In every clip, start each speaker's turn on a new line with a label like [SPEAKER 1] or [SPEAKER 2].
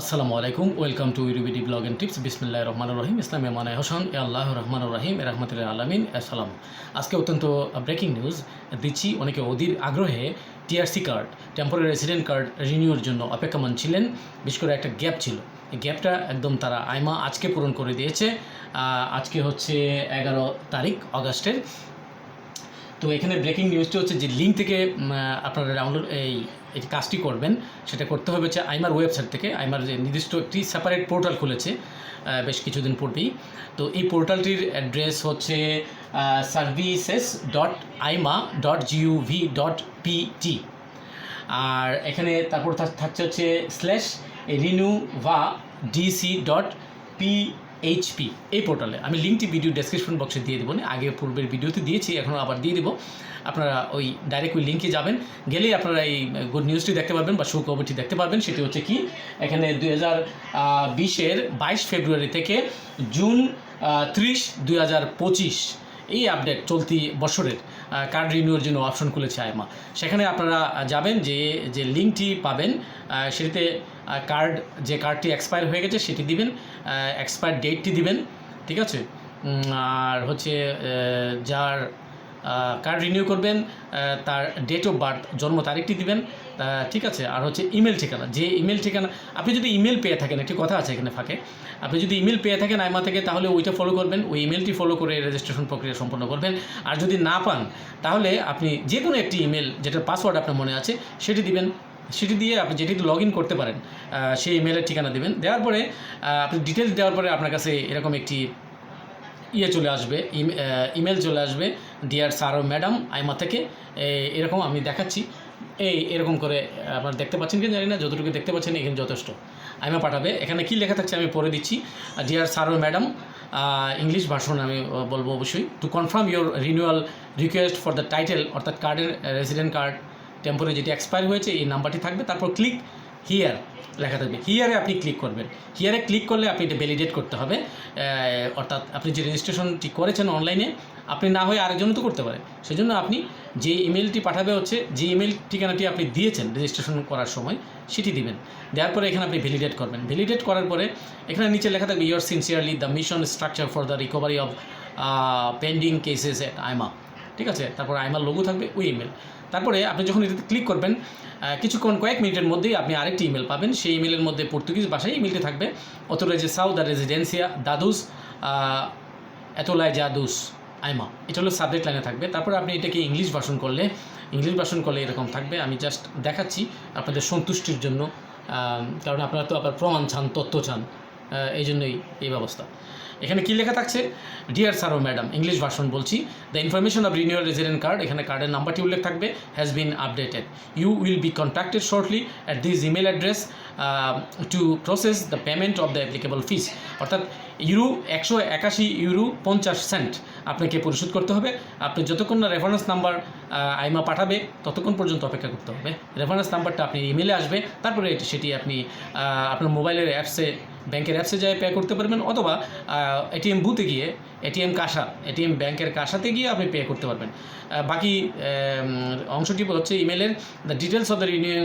[SPEAKER 1] আসসালামু আলাইকুম, welcome to ইউরিবিডি ব্লগ অ্যান্ড টিপস। বিসমিল্লাহ রহমান রহিম, ইসলাম মানে হোসেন। এ আল্লাহ রহমান রহিম রহমতুল্লাহ আলমিন আসসালাম আজকে অত্যন্ত ব্রেকিং নিউজ দিচ্ছি অনেকে অধীর আগ্রহে TRC card temporary resident card রিনিউর জন্য অপেক্ষমান ছিলেন, বিশেষ করে একটা গ্যাপ ছিল। এই গ্যাপটা একদম তারা আইমা আজকে পূরণ করে দিয়েছে। আজকে হচ্ছে এগারো তারিখ, অগাস্টের। তো এখানে ব্রেকিং নিউজটি হচ্ছে যে লিঙ্ক থেকে আপনারা ডাউনলোড এই এই কাজটি করবেন, সেটা করতে হবে হচ্ছে আইমার ওয়েবসাইট থেকে। আইমার যে নির্দিষ্ট একটি সেপারেট পোর্টাল খুলেছে বেশ কিছুদিন পূর্বেই। তো এই পোর্টালটির অ্যাড্রেস হচ্ছে services dot AIMA dot gov dot PT আর এখানে তারপর থাক- থাকছে হচ্ছে স্ল্যাশ রিনিউ ভা ডিসি ডট পিএইচপি এই পোর্টালে আমি লিঙ্কটি ভিডিও ডেসক্রিপশন বক্সে দিয়ে দেবো। আগে পূর্বের ভিডিওতে দিয়েছি এখন আবার দিয়ে দেবো। আপনারা ওই ডাইরেক্ট ওই লিঙ্কে যাবেন। গেলেই আপনারা এই গুড নিউজটি দেখতে পারবেন বা সুখবরটি দেখতে পারবেন। সেটি হচ্ছে কি, এখানে দু হাজার বিশের বাইশ ফেব্রুয়ারি থেকে জুন ত্রিশ, দুই হাজার পঁচিশ এই আপডেট চলতি বছরের কার্ড রিনিউয়ের জন্য অপশন খুলেছে আইমা সেখানে আপনারা যাবেন যে যে লিঙ্কটি পাবেন সেটিতে কার্ড যে কার্ডটি এক্সপায়ার হয়ে গেছে সেটি দিবেন এক্সপায়ার ডেটটি দিবেন, ঠিক আছে? আর হচ্ছে যার কার্ড রিনিউ করবেন তার ডেট অফ বার্থ জন্ম তারিখটি দিবেন ঠিক আছে, আর হচ্ছে ইমেল ঠিকানা। যে ইমেল ঠিকানা, আপনি যদি ইমেল পেয়ে থাকেন, একটি কথা আছে এখানে ফাঁকে, আপনি যদি ইমেল পেয়ে থাকেন আইমা থেকে, তাহলে ওইটা ফলো করবেন, ওই ইমেলটি ফলো করে রেজিস্ট্রেশন প্রক্রিয়া সম্পন্ন করবেন। আর যদি না পান, তাহলে আপনি যে কোনো একটি ইমেল যেটার পাসওয়ার্ড আপনার মনে আছে, সেটি দিবেন। সেটি দিয়ে আপনি যেটিতে লগ ইন করতে পারেন সেই ইমেলের ঠিকানা দেবেন। দেওয়ার পরে আপনি ডিটেলস দেওয়ার পরে আপনার কাছে এরকম একটি ইয়ে চলে আসবে ইম- ইমেল চলে আসবে ডিয়ার স্যার ও ম্যাডাম আইমা থেকে এরকম আমি দেখাচ্ছি। এই এরকম করে, আপনার দেখতে পাচ্ছেন কি জানি না, যতটুকু দেখতে পাচ্ছেন এখানে যথেষ্ট। আমি পাঠাবে। এখানে কি লেখা থাকছে আমি পড়ে দিচ্ছি। ডিয়ার স্যার ও ম্যাডাম ইংলিশ ভার্সন আমি বলব অবশ্যই। To confirm your renewal request for the title অর্থাৎ কার্ডের রেসিডেন্ট কার্ড টেম্পোরি যেটি এক্সপায়ার হয়েছে, এই নাম্বারটি থাকবে। তারপর ক্লিক হিয়ার লেখা থাকবে। হিয়ারে আপনি ক্লিক করবেন। হিয়ারে ক্লিক করলে আপনি এটা ভ্যালিডেট করতে হবে। অর্থাৎ আপনি যে রেজিস্ট্রেশনটি করেছেন অনলাইনে আপনি না হয়ে আরেকজন তো করতে পারে সেজন্য আপনি যে ইমেলটি পাঠাবে হচ্ছে, যে ইমেল ঠিকানাটি আপনি দিয়েছেন রেজিস্ট্রেশন করার সময়, সেটি দিবেন। দেওয়ার পরে এখানে আপনি ভ্যালিডেট করবেন। ভ্যালিডেট করার পরে এখানে নিচে লেখা থাকবে your sincerely the mission structure for the recovery of pending cases at আইমা ঠিক আছে? তারপর আইমার লোগো থাকবে ওই ইমেল তারপরে আপনি যখন এটাতে ক্লিক করবেন কিছুক্ষণ, কয়েক মিনিটের মধ্যেই আপনি আরেকটি ইমেল পাবেন। সেই ইমেলের মধ্যে পর্তুগিজ ভাষায় ইমেলটি থাকবে। অতরে যে সাউ দ্য রেজিডেন্সিয়া দাদুস এতলায় জাদুস, আইমা। এটা হলো সাবজেক্ট লাইনে থাকবে। তারপরে আপনি এটাকে ইংলিশ ভাষণ করলে ইংলিশ ভাষণ করলে এরকম থাকবে। আমি জাস্ট দেখাচ্ছি আপনাদের সন্তুষ্টির জন্য কারণ আপনারা তো আবার প্রমাণ চান, তথ্য চান এই জন্যই এই ব্যবস্থা। এখানে কী লেখা থাকছে? ডিয়ার স্যার ও ম্যাডাম ইংলিশ ভার্সন বলছি। The information of renewal resident card এখানে কার্ডের নাম্বারটি উল্লেখ থাকবে has been updated you will be contacted shortly at this email address to process the payment of the applicable fees অর্থাৎ euro একশো একাশি ইউরো পঞ্চাশ সেন্ট আপনাকে পরিশোধ করতে হবে। আপনি যতক্ষণ না রেফারেন্স নাম্বার আইমা পাঠাবে, ততক্ষণ পর্যন্ত অপেক্ষা করতে হবে। রেফারেন্স নাম্বারটা আপনি ইমেলে আসবে, তারপরে সেটি আপনি আপনার মোবাইলের অ্যাপসে ব্যাংকের অ্যাপসে যায় পে করতে পারবেন অথবা এটিএম বুথে গিয়ে এটিএম কাসা এটিএম ব্যাংকের কাসাতে গিয়ে আপনি পে করতে পারবেন। বাকি অংশটি হচ্ছে ইমেলের the details of the renewing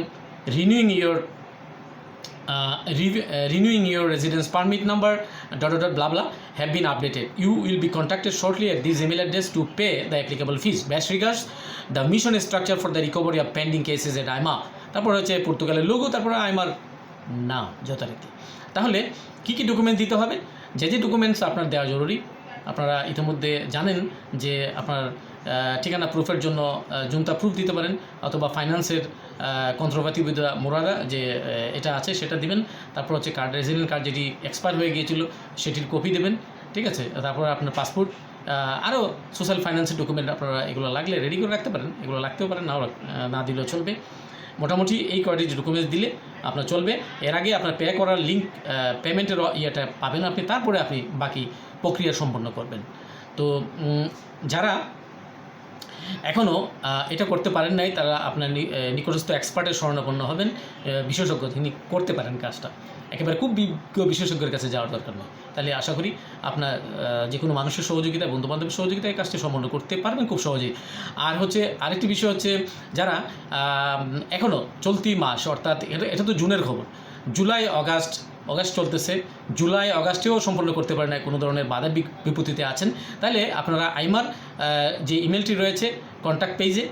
[SPEAKER 1] renewing your renewing your residence permit number dot dot blah blah have been updated you will be contacted shortly at this email address to pay the applicable fees best regards the mission structure for the recovery of pending cases at আইমা তারপর হচ্ছে পর্তুগালের logo তারপরে আইমার নাম যথারীতি। তাহলে কী কী document দিতে হবে? যে যে ডকুমেন্টস আপনার দেওয়া জরুরি, আপনারা ইতিমধ্যে জানেন যে আপনার ঠিকানা প্রুফের জন্য জুনতা প্রুফ দিতে পারেন, অথবা ফাইন্যান্সের কন্ত্রপাতি বিদ্যা মোরাদা যে এটা আছে, সেটা দিবেন। তারপর হচ্ছে কার্ড রেজিডেন্ট কার্ড যেটি এক্সপায়ার হয়ে গিয়েছিল, সেটির কপি দেবেন, ঠিক আছে? তারপর আপনার পাসপোর্ট আরও সোশ্যাল ফাইন্যান্সের ডকুমেন্ট আপনারা এগুলো লাগলে রেডি করে রাখতে পারেন, এগুলো লাগতেও পারেন নাও না দিলেও চলবে। মোটামুটি এই কয়টি ডকুমেন্টস দিলে আপনার চলবে। এর আগে আপনার পে করার লিঙ্ক পেমেন্টের ইয়েটা পাবেন আপনি, তারপরে আপনি বাকি প্রক্রিয়া সম্পন্ন করবেন। তো যারা এখনও এটা করতে পারেন নাই, তারা আপনার নিকটস্থ এক্সপার্টের শরণাপন্ন হবেন বিশেষজ্ঞ তিনি করতে পারেন কাজটা। একেবারে খুব বিজ্ঞ বিশেষজ্ঞের কাছে যাওয়ার দরকার নেই তাহলে আশা করি আপনার যে কোনো মানুষের সহযোগিতা বন্ধু বান্ধবের সহযোগিতায় এই কাজটি সম্পন্ন করতে পারবেন খুব সহজেই। আর হচ্ছে, আরেকটি বিষয় হচ্ছে, যারা এখনও চলতি মাস, অর্থাৎ এটা তো জুনের খবর, জুলাই, অগাস্ট অগাস্ট চলতেছে জুলাই, অগাস্টেও সম্পন্ন করতে পারেন না, কোনো ধরনের বাধা বিপ- বিপত্তিতে আছেন। তাহলে আপনারা আইমার যে ইমেলটি রয়েছে কন্ট্যাক্ট পেজে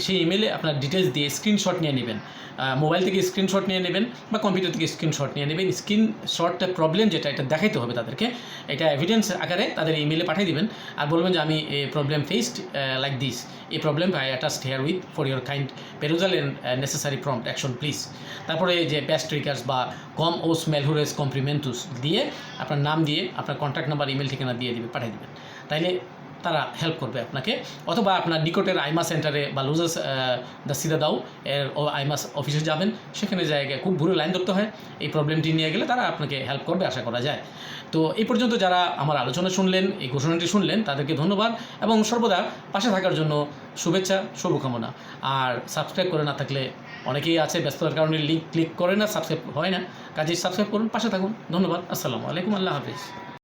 [SPEAKER 1] সেই ইমেলে আপনার ডিটেলস দিয়ে স্ক্রিনশট নিয়ে নেবেন। মোবাইল থেকে স্ক্রিনশট নিয়ে নেবেন বা কম্পিউটার থেকে স্ক্রিনশট নিয়ে নেবেন। স্ক্রিনশটটা প্রবলেম যেটা, এটা দেখাইতে হবে তাদেরকে। এটা এভিডেন্স আকারে তাদের ইমেলে পাঠিয়ে দেবেন। আর বলবেন যে, আমি এই প্রবলেম ফেসড লাইক দিস এই problem I attached here with for your kind perusal and necessary prompt action please তারপরে যে ব্যাস্ট ট্রিকার্স বা কম ওস মেলহুরেস কমপ্লিমেন্টুস দিয়ে আপনার নাম দিয়ে আপনার কন্ট্যাক্ট নাম্বার ইমেল ঠিকানা দিয়ে দেবে পাঠিয়ে দেবেন। তাইলে তারা হেল্প করবে আপনাকে। অথবা আপনার নিকটের আইমা সেন্টারে বা লুজাস দ্য সিদা দাও এর আইমাস অফিসে যাবেন। সেখানে জায়গায় খুব ভুরে লাইন ধরতে হয়। এই প্রবলেমটি নিয়ে গেলে তারা আপনাকে হেল্প করবে, আশা করা যায়। তো এই পর্যন্ত যারা আমার আলোচনা শুনলেন, এই ঘোষণাটি শুনলেন, তাদেরকে ধন্যবাদ এবং সর্বদা পাশে থাকার জন্য শুভেচ্ছা, শুভকামনা। আর সাবস্ক্রাইব করে না থাকলে অনেকেই আছে ব্যস্ততার কারণে লিঙ্ক ক্লিক করে না সাবস্ক্রাইব হয় না। কাজে সাবস্ক্রাইব করুন, পাশে থাকুন। ধন্যবাদ। আসসালামু আলাইকুম। আল্লাহ হাফিজ।